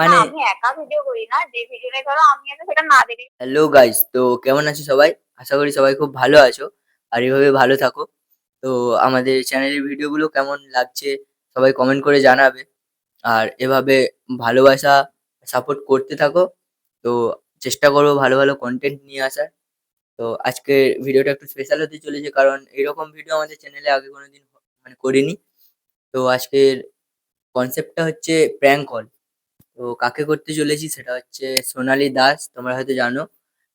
মানে আমি একা ভিডিও করি না যে ভিডিওটা ধরো আমি আগে সেটা না দেখলে হ্যালো গাইস তো কেমন আছো সবাই? আশা করি সবাই খুব ভালো আছো আর এভাবে ভালো থাকো। তো আমাদের চ্যানেলের ভিডিওগুলো কেমন লাগছে সবাই কমেন্ট করে জানাবে। আর এভাবে ভালোবাসা সাপোর্ট করতে থাকো। তো চেষ্টা করব ভালো ভালো কন্টেন্ট নিয়ে আসার। তো আজকের ভিডিওটা একটু স্পেশাল হতে চলেছে কারণ এরকম ভিডিও আমাদের চ্যানেলে আগে কোনোদিন মানে করিনি। তো আজকের কনসেপ্টটা হচ্ছে প্র্যাঙ্ক কল তো কাকে করতে চলেছি সেটা হচ্ছে সোনালি দাস, তোমরা হয়তো জানো।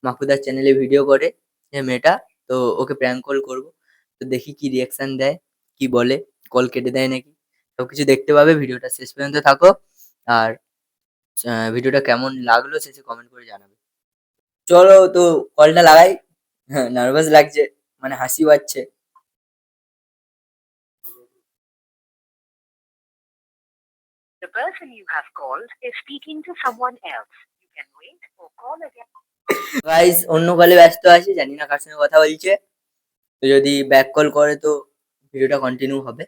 মাকুদার চ্যানেলে ভিডিও করে মেয়েটা, তো ওকে প্র্যাঙ্ক কল করব। তো দেখি কি রিয়াকশন দেয়, কি বলে কল কেটে দেয় নাকি। সবকিছু দেখতে পাবে, ভিডিওটা শেষ পর্যন্ত থাকো। আর ভিডিওটা কেমন লাগল শেষে কমেন্ট করে জানাবে। চলো তো কলটা লাগাই। হ্যাঁ নার্ভাস লাগছে মানে হাসি পাচ্ছে। The person you have called is speaking to someone else. You can wait or call again. Guys অন্য কলে ব্যস্ত আছে, জানি না কার সঙ্গে কথা বলছে। তো যদি ব্যাক কল করে তো ভিডিওটা কন্টিনিউ হবে।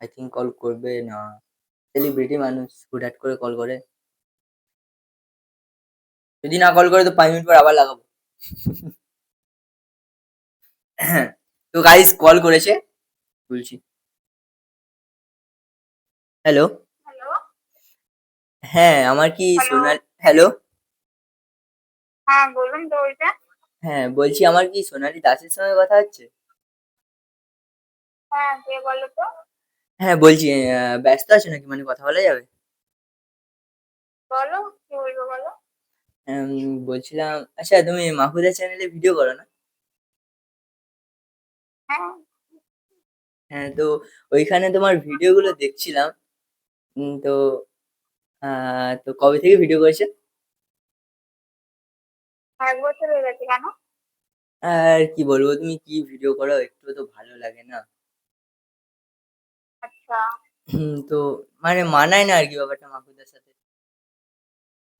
আই থিঙ্ক কল করবে না। সেলিব্রিটি মানুষ হুটহাট করে কল করে। যদি না কল করে তো পাঁচ মিনিট পর আবার লাগাবো। তো গাইস কল করেছে। বলছি। হ্যালো হ্যালো হ্যাঁ আমার কি? সোনাল হ্যালো হ্যাঁ বলুন তো ওইটা। হ্যাঁ বলছি আমার কি সোনালি দাসের সঙ্গে কথা হচ্ছে? হ্যাঁ কে বলো তো? হ্যাঁ বলছি আহ, ব্যস্ত আছো নাকি? মানে কথা বলা যাবে? বলো কি বলব বলো? উম, বলছিলাম আচ্ছা তুমি মাহুদা চ্যানেলে ভিডিও করো না? হ্যাঁ। হ্যাঁ তো ওইখানে তোমার ভিডিওগুলো দেখছিলাম। উম, তো আহ, তো কবে থেকে ভিডিও করেছে এক বছর হয়ে গেছে কেন? আর কি বলব তুমি কি ভিডিও করো একটু তো ভালো লাগে না। আচ্ছা। হুম, তো মানে মানায় না আর কি ব্যাপারটা মাহুদার সাথে।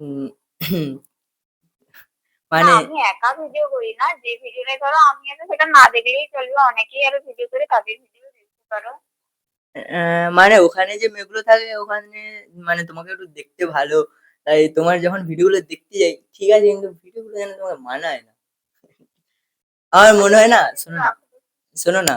না, মানে আমি একা ভিডিও করি না যে ভিডিওটা ধরো আমি আগে সেটা না দেখলেই চলবে অনেকেই আরও ভিডিও করে তাদের ভিডিও দেখতে পারো। মানে ওখানে যে মেয়েগুলো থাকে ওখানে মানে তোমাকে একটু দেখতে ভালো। তাই তোমার যখন ভিডিওগুলো দেখতে যাই ঠিক আছে কিন্তু ভিডিওগুলো যেন তোমাকে মানায় না। আমার মনে হয় না শোনো না শোনো না।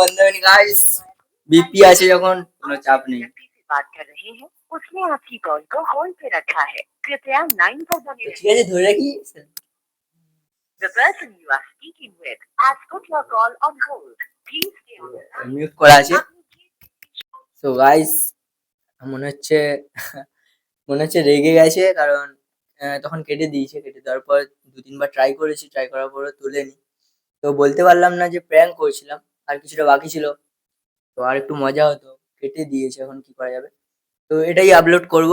বন্ধ গাইস বিপি আছে যখন কোনো চাপ নেই। उसने आपकी कॉल को होल्ड पे रखा है कृपया लाइन पर बने তো रहें। ঠিক আছে ধরে রাখি The person you are speaking with has put your call on hold. Please stay on the line. Mute করা আছে আপনি যে- তো গাইস মনে হচ্ছে মনে হচ্ছে রেগে গেছে কারণ আহ, তখন কেটে দিয়েছে কেটে দেওয়ার পর দু তিনবার ট্রাই করেছি ট্রাই করার পরও তোলেনি তো বলতে পারলাম না যে প্র্যাঙ্ক করেছিলাম আর কিছুটা বাকি ছিল তো আর একটু মজা হতো কেটে দিয়েছে এখন কি করা যাবে তো এটাই আপলোড করব।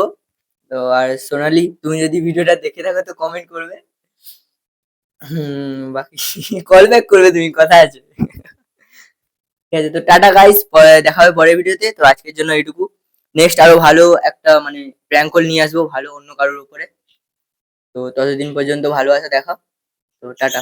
তো আর সোনালি, তুমি যদি ভিডিওটা দেখে থাকো তো কমেন্ট করবে। বাকি কল ব্যাক করবে তুমি, কথা আছে। ঠিক আছে, তো টাটা গাইস দেখা হবে পরের ভিডিওতে। তো আজকের জন্য এইটুকু। নেক্সট আরও ভালো একটা মানে প্র্যাঙ্ক কল নিয়ে আসব, ভালো অন্য কারোর উপরে। তো ততদিন পর্যন্ত ভালোবাসা দেখা তো টাটা।